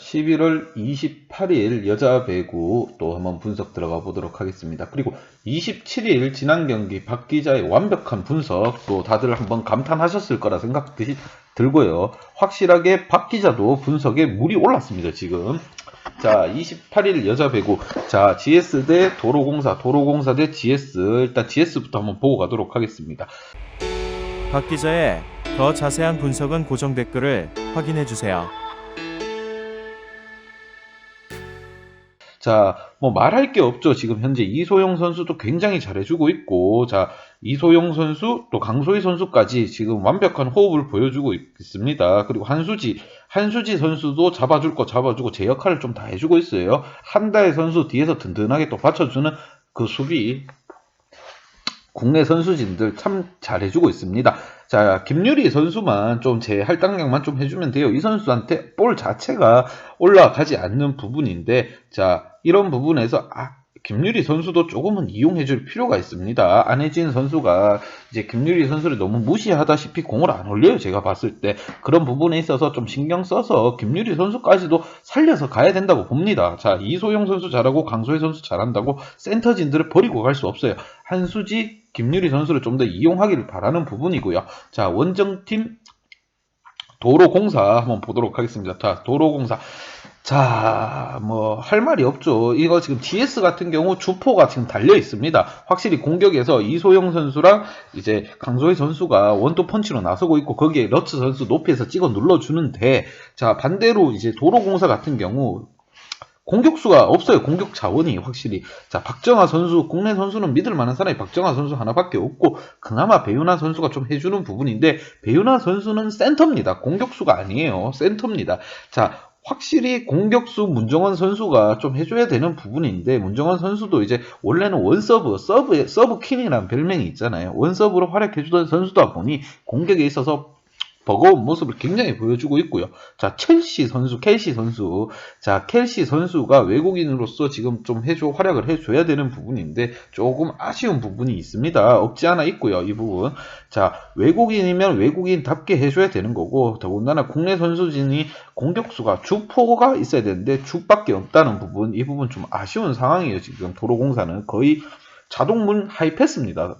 자, 11월 28일 여자 배구 또 한번 분석 들어가 보도록 하겠습니다. 그리고 27일 지난 경기 박 기자의 완벽한 분석 또 다들 한번 감탄하셨을 거라 생각 들고요. 확실하게 박 기자도 분석에 물이 올랐습니다, 지금. 자, 28일 여자 배구. 자, GS 대 도로공사, 도로공사 대 GS. 일단 GS부터 한번 보고 가도록 하겠습니다. 박 기자의 더 자세한 분석은 고정 댓글을 확인해 주세요. 자, 뭐 말할 게 없죠. 지금 현재 이소영 선수도 굉장히 잘해주고 있고, 자, 이소영 선수 또 강소희 선수까지 지금 완벽한 호흡을 보여주고 있습니다. 그리고 한수지, 한수지 선수도 잡아줄 거 잡아주고 제 역할을 좀 다 해주고 있어요. 한다혜 선수 뒤에서 든든하게 또 받쳐주는 그 수비. 국내 선수진들 참 잘해주고 있습니다. 자, 김유리 선수만 좀 제 할당량만 좀 해주면 돼요. 이 선수한테 볼 자체가 올라가지 않는 부분인데, 자, 이런 부분에서, 아, 김유리 선수도 조금은 이용해 줄 필요가 있습니다. 안혜진 선수가 이제 김유리 선수를 너무 무시하다시피 공을 안 올려요. 제가 봤을 때. 그런 부분에 있어서 좀 신경 써서 김유리 선수까지도 살려서 가야 된다고 봅니다. 자, 이소영 선수 잘하고 강소희 선수 잘한다고 센터진들을 버리고 갈 수 없어요. 한수지, 김유리 선수를 좀 더 이용하기를 바라는 부분이고요. 자, 원정팀 도로공사 한번 보도록 하겠습니다. 자, 도로공사. 자, 뭐, 할 말이 없죠. 이거 지금 GS 같은 경우 주포가 지금 달려 있습니다. 확실히 공격에서 이소영 선수랑 이제 강소희 선수가 원투 펀치로 나서고 있고, 거기에 러츠 선수 높이에서 찍어 눌러주는데, 자, 반대로 이제 도로공사 같은 경우, 공격수가 없어요. 공격 자원이 확실히. 자, 박정아 선수, 국내 선수는 믿을 만한 사람이 박정아 선수 하나밖에 없고, 그나마 배윤아 선수가 좀 해주는 부분인데, 배윤아 선수는 센터입니다. 공격수가 아니에요. 센터입니다. 자, 확실히 공격수 문정원 선수가 좀 해줘야 되는 부분인데 문정원 선수도 이제 원래는 원서브 서브 서브 킹이라는 별명이 있잖아요. 원서브로 활약해주던 선수다 보니 공격에 있어서 버거운 모습을 굉장히 보여주고 있고요. 자, 첼시 선수, 켈시 선수. 자, 켈시 선수가 외국인으로서 지금 좀 해줘, 활약을 해줘야 되는 부분인데, 조금 아쉬운 부분이 있습니다. 없지 않아 있고요, 이 부분. 자, 외국인이면 외국인답게 해줘야 되는 거고, 더군다나 국내 선수진이 공격수가 주포가 있어야 되는데, 주밖에 없다는 부분, 이 부분 좀 아쉬운 상황이에요, 지금. 도로공사는 거의 자동문 하이패스입니다.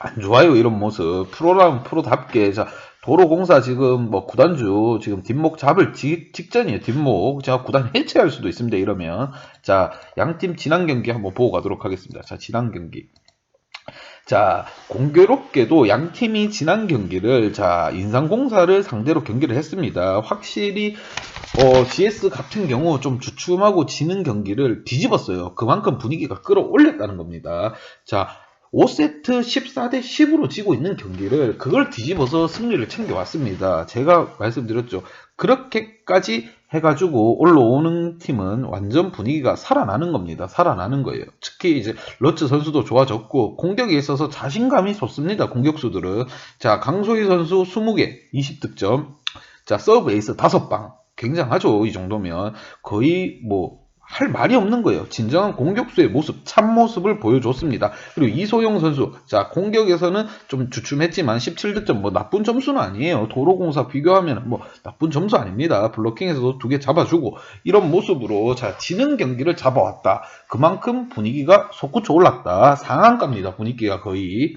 안 좋아요, 이런 모습. 프로라면 프로답게. 자, 도로공사 지금 뭐 구단주 지금 뒷목 잡을 직, 직전이에요. 뒷목. 제가 구단 해체할 수도 있습니다. 이러면. 자, 양팀 지난 경기 한번 보고 가도록 하겠습니다. 자, 지난 경기. 자, 공교롭게도 양 팀이 지난 경기를 자, 인상공사를 상대로 경기를 했습니다. 확실히 어, GS 같은 경우 좀 주춤하고 지는 경기를 뒤집었어요. 그만큼 분위기가 끌어올렸다는 겁니다. 자, 5세트 14대 10으로 지고 있는 경기를 그걸 뒤집어서 승리를 챙겨왔습니다. 제가 말씀드렸죠. 그렇게까지 해가지고 올라오는 팀은 완전 분위기가 살아나는 겁니다. 살아나는 거예요. 특히 이제 러츠 선수도 좋아졌고 공격에 있어서 자신감이 좋습니다. 공격수들은 자 강소희 선수 20개 20득점 자 서브 에이스 5방 굉장하죠. 이 정도면 거의 뭐 할 말이 없는 거예요. 진정한 공격수의 모습, 참모습을 보여줬습니다. 그리고 이소영 선수, 자, 공격에서는 좀 주춤했지만 17득점, 뭐 나쁜 점수는 아니에요. 도로공사 비교하면 뭐 나쁜 점수 아닙니다. 블로킹에서도 두 개 잡아주고, 이런 모습으로, 자, 지는 경기를 잡아왔다. 그만큼 분위기가 솟구쳐 올랐다. 상한가입니다. 분위기가 거의.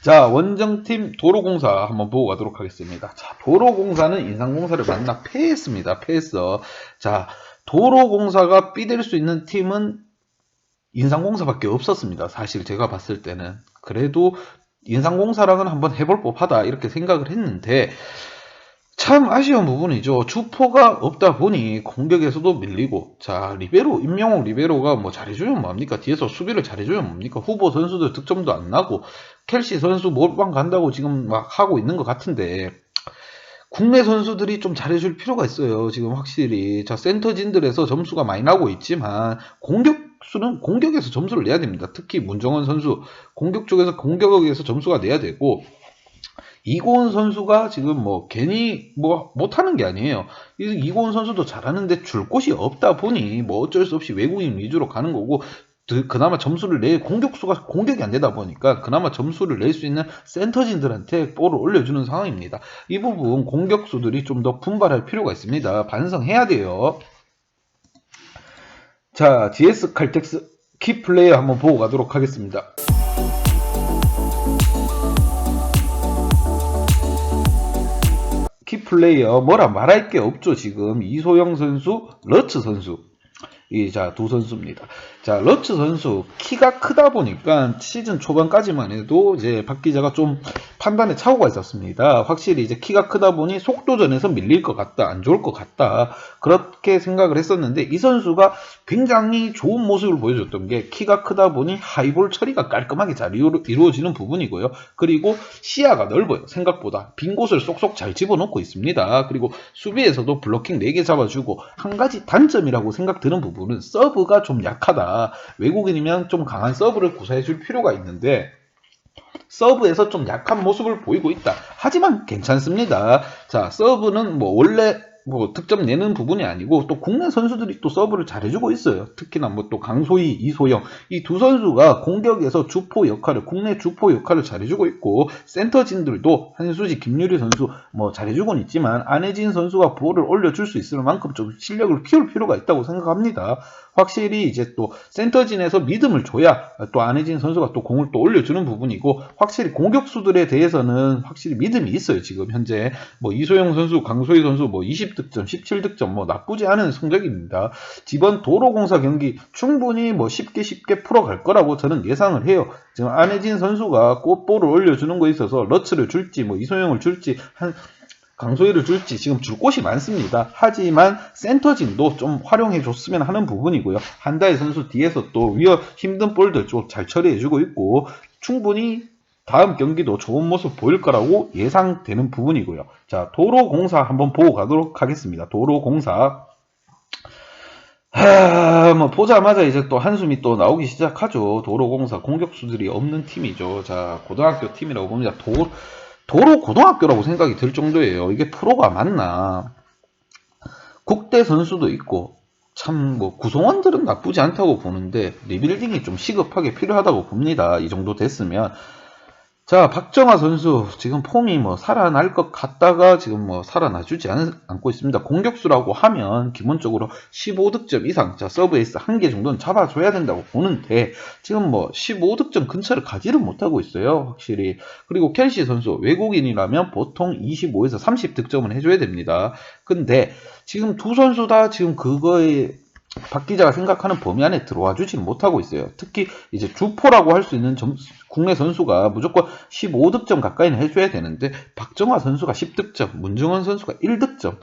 자, 원정팀 도로공사 한번 보고 가도록 하겠습니다. 자, 도로공사는 인상공사를 만나 패했습니다. 패했어. 자, 도로공사가 삐댈 수 있는 팀은 인상공사밖에 없었습니다. 사실 제가 봤을 때는. 그래도 인상공사랑은 한번 해볼 법하다 이렇게 생각을 했는데 참 아쉬운 부분이죠. 주포가 없다 보니 공격에서도 밀리고 자 리베로 임명옥 리베로가 뭐 잘해주면 뭡니까 뒤에서 수비를 잘해주면 뭡니까 후보 선수들 득점도 안 나고 켈시 선수 몰빵 간다고 지금 막 하고 있는 것 같은데 국내 선수들이 좀 잘해줄 필요가 있어요. 지금 확실히. 자, 센터진들에서 점수가 많이 나고 있지만, 공격수는 공격에서 점수를 내야 됩니다. 특히 문정원 선수, 공격 쪽에서 공격에서 점수가 내야 되고, 이고은 선수가 지금 뭐 괜히 뭐 못하는 게 아니에요. 이고은 선수도 잘하는데 줄 곳이 없다 보니 뭐 어쩔 수 없이 외국인 위주로 가는 거고 드- 그나마 점수를 내 공격수가 공격이 안 되다 보니까 그나마 점수를 낼 수 있는 센터진들한테 볼을 올려주는 상황입니다. 이 부분 공격수들이 좀 더 분발할 필요가 있습니다. 반성해야 돼요. 자, GS 칼텍스 키 플레이어 한번 보고 가도록 하겠습니다. 키 플레이어 뭐라 말할 게 없죠 지금 이소영 선수, 러츠 선수 이자두 선수입니다. 자 러츠 선수 키가 크다 보니까 시즌 초반까지만 해도 이제 박 기자가 좀 판단에 착오가 있었습니다. 확실히 이제 키가 크다 보니 속도전에서 밀릴 것 같다, 안 좋을 것 같다 그렇게 생각을 했었는데 이 선수가 굉장히 좋은 모습을 보여줬던 게 키가 크다 보니 하이볼 처리가 깔끔하게 잘 이루- 이루어지는 부분이고요. 그리고 시야가 넓어요. 생각보다 빈 곳을 쏙쏙 잘 집어넣고 있습니다. 그리고 수비에서도 블로킹 4개 잡아주고 한 가지 단점이라고 생각드는 부분 은 서브가 좀 약하다. 외국인이면 좀 강한 서브를 구사해 줄 필요가 있는데 서브에서 좀 약한 모습을 보이고 있다. 하지만 괜찮습니다. 자, 서브는 뭐 원래 뭐 득점 내는 부분이 아니고 또 국내 선수들이 또 서브를 잘해주고 있어요. 특히나 뭐 또 강소희, 이소영 이 두 선수가 공격에서 주포 역할을 국내 주포 역할을 잘해주고 있고 센터진들도 한수지, 김유리 선수 뭐 잘해주고는 있지만 안혜진 선수가 볼을 올려줄 수 있을 만큼 좀 실력을 키울 필요가 있다고 생각합니다. 확실히 이제 또 센터진에서 믿음을 줘야 또 안혜진 선수가 또 공을 또 올려주는 부분이고 확실히 공격수들에 대해서는 확실히 믿음이 있어요 지금 현재 뭐 이소영 선수, 강소희 선수 뭐 20 득점, 17득점 뭐 나쁘지 않은 성적입니다. 이번 도로공사 경기 충분히 뭐 쉽게 쉽게 풀어갈 거라고 저는 예상을 해요. 지금 안혜진 선수가 꽃볼을 올려주는 거에 있어서 러츠를 줄지 뭐 이소영을 줄지 한 강소희를 줄지 지금 줄 곳이 많습니다. 하지만 센터진도 좀 활용해 줬으면 하는 부분이고요. 한다희 선수 뒤에서 또 위어 힘든 볼들 좀 잘 처리해 주고 있고 충분히 다음 경기도 좋은 모습 보일 거라고 예상되는 부분이고요. 자, 도로공사 한번 보고 가도록 하겠습니다. 도로공사. 하, 뭐 보자마자 이제 또 한숨이 또 나오기 시작하죠. 도로공사 공격수들이 없는 팀이죠. 자, 고등학교 팀이라고 봅니다. 도, 도로 고등학교라고 생각이 들 정도예요. 이게 프로가 맞나? 국대 선수도 있고 참 뭐 구성원들은 나쁘지 않다고 보는데 리빌딩이 좀 시급하게 필요하다고 봅니다. 이 정도 됐으면 자 박정아 선수 지금 폼이 뭐 살아날 것 같다가 지금 뭐 살아나주지 않, 않고 있습니다. 공격수라고 하면 기본적으로 15득점 이상 자 서브 에이스 한 개 정도는 잡아줘야 된다고 보는데 지금 뭐 15득점 근처를 가지를 못하고 있어요. 확실히 그리고 켈시 선수 외국인이라면 보통 25에서 30 득점을 해줘야 됩니다. 근데 지금 두 선수 다 지금 그거에 박 기자가 생각하는 범위 안에 들어와 주지 못하고 있어요. 특히 이제 주포라고 할 수 있는 점- 국내 선수가 무조건 15득점 가까이는 해줘야 되는데 박정화 선수가 10득점, 문정원 선수가 1득점.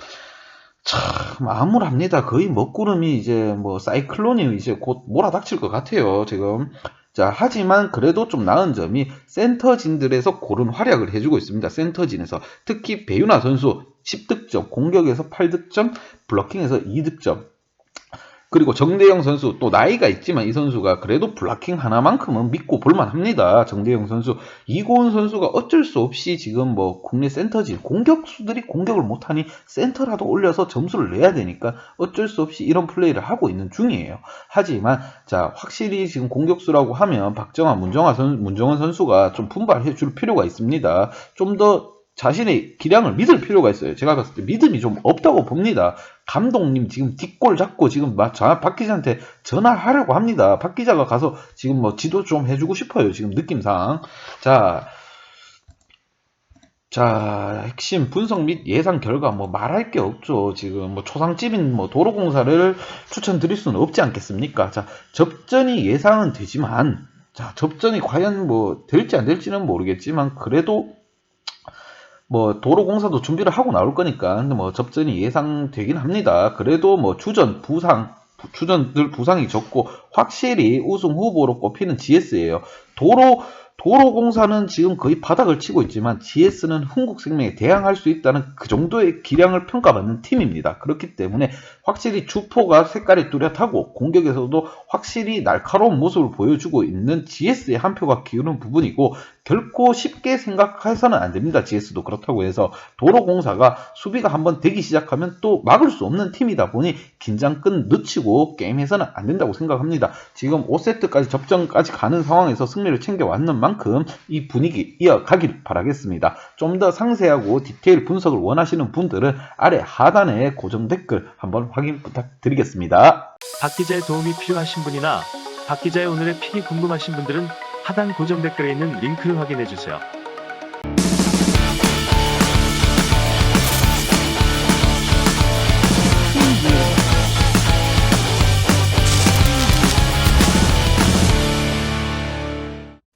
참 암울합니다. 거의 먹구름이 이제 뭐 사이클론이 이제 곧 몰아닥칠 것 같아요. 지금. 자, 하지만 그래도 좀 나은 점이 센터진들에서 고른 활약을 해주고 있습니다. 센터진에서 특히 배윤아 선수 10득점, 공격에서 8득점, 블로킹에서 2득점. 그리고 정대영 선수 또 나이가 있지만 이 선수가 그래도 블락킹 하나만큼은 믿고 볼만합니다. 정대영 선수 이고은 선수가 어쩔 수 없이 지금 뭐 국내 센터진 공격수들이 공격을 못하니 센터라도 올려서 점수를 내야 되니까 어쩔 수 없이 이런 플레이를 하고 있는 중이에요. 하지만 자 확실히 지금 공격수라고 하면 박정아, 문정아 선 문정원 선수가 좀 분발해 줄 필요가 있습니다. 좀더 자신의 기량을 믿을 필요가 있어요. 제가 봤을 때 믿음이 좀 없다고 봅니다. 감독님 지금 뒷골 잡고 지금 박 기자한테 전화하려고 합니다. 박 기자가 가서 지금 뭐 지도 좀 해주고 싶어요. 지금 느낌상. 자, 자, 핵심 분석 및 예상 결과 뭐 말할 게 없죠. 지금 뭐 초상집인 뭐 도로공사를 추천드릴 수는 없지 않겠습니까? 자, 접전이 예상은 되지만 자, 접전이 과연 뭐 될지 안 될지는 모르겠지만 그래도 뭐 도로공사도 준비를 하고 나올 거니까 뭐 접전이 예상되긴 합니다. 그래도 뭐 주전 부상 부- 주전들 부상이 적고 확실히 우승 후보로 꼽히는 GS예요. 도로 도로공사는 지금 거의 바닥을 치고 있지만 GS는 흥국생명에 대항할 수 있다는 그 정도의 기량을 평가받는 팀입니다. 그렇기 때문에 확실히 주포가 색깔이 뚜렷하고 공격에서도 확실히 날카로운 모습을 보여주고 있는 GS의 한 표가 기우는 부분이고 결코 쉽게 생각해서는 안 됩니다. GS도 그렇다고 해서 도로공사가 수비가 한번 되기 시작하면 또 막을 수 없는 팀이다 보니 긴장 끈 늦추고 게임해서는 안 된다고 생각합니다. 지금 5세트까지 접전까지 가는 상황에서 승리를 챙겨왔는 만큼 이 분위기 이어가길 바라겠습니다. 좀 더 상세하고 디테일 분석을 원하시는 분들은 아래 하단에 고정 댓글 한번 확인 부탁드리겠습니다. 박 기자의 도움이 필요하신 분이나 박 기자의 오늘의 픽이 궁금하신 분들은 하단 고정 댓글에 있는 링크를 확인해 주세요.